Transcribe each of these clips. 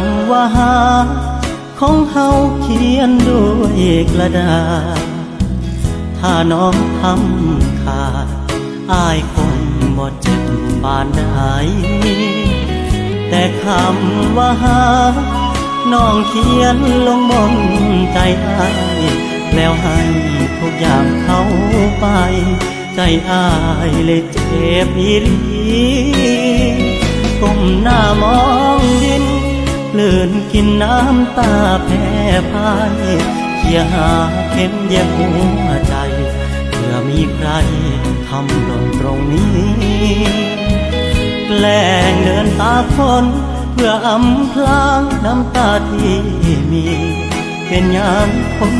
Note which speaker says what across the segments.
Speaker 1: ำว่าหา ของเฮาเขียนด้วยกระดาษ ถ้าน้องทำขาดอายคงบ่เจ็บบานใดแต่คำว่าหา น้องเขียนลงบนใจอายแล้วให้ทุกอย่างเขาไป ใจอายเลยเจ็บอีหลีก้มหน้ามอง ลื่นกินน้ำตาแพ้พายเคียหาเข็มเย็บหัวใจเพื่อมีใครทำลงตรงนี้แกล้งเดินตาคนเพื่ออำพลางน้ำตาที่มี เป็นยางคน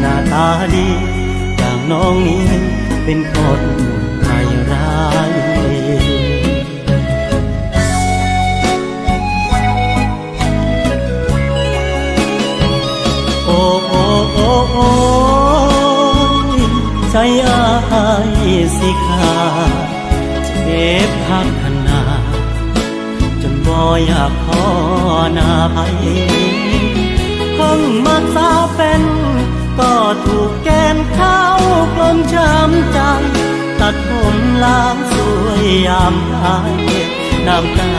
Speaker 1: หน้าตาดี อย่างน้องนี้เป็นคน อายสิขาเจ็บพักขนา จนบ่อยากพอนาไปเพิ่งมาสาเป็นก็ถูกแกนเข้ากลมช้ำใจ ตัดผมล้างสวยยามตายน้ำตา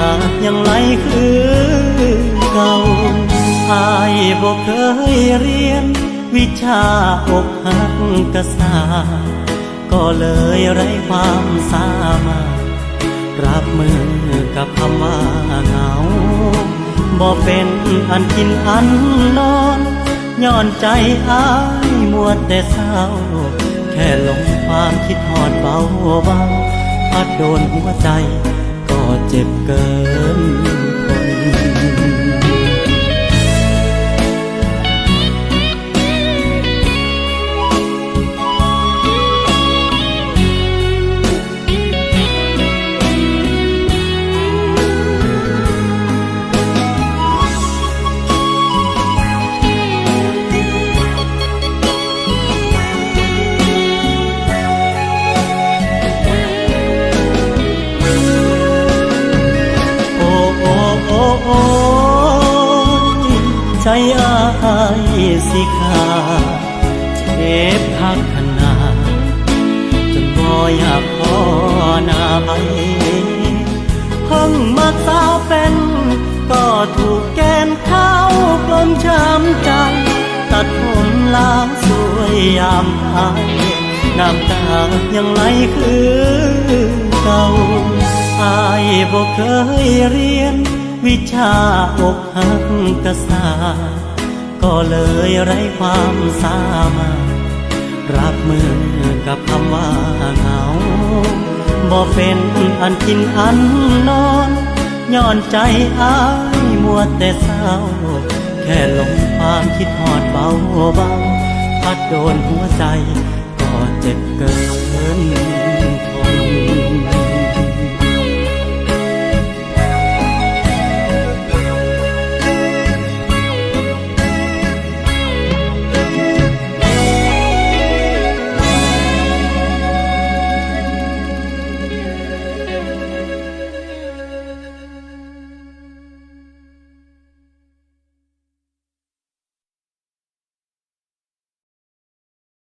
Speaker 1: ยังไหลคือเก่าอายบอกเคยเรียน วิชาอกหักกษาก็เลยไร้ความสามารถ รับมือกับคำว่าเหงา บ่เป็นอันกินอันนอนย้อนใจอายมัวแต่เศร้า แค่ลงความคิดหอดเบาเบาพัดโดนหัวใจก็เจ็บเกิน อายสิขาเจ็บพักขนาดจนบ่อยากพอหน้าไปเพิ่งมาสาวเป็นก็ถูกแกนเข้ากลมช้ำใจ ตัดผมลาสวยยามตายน้ำตายังไหลคือเก่าอายบอกเคยเรียน วิชาอกหักกษา ก็เลยไร้ความสามารถรับมือกับคำว่าเหงาบ่เป็นอันกินอันนอนย้อนใจอายมัวแต่เศร้า แค่ลงความคิดหอดเบาเบาพัดโดนหัวใจก็เจ็บเกิน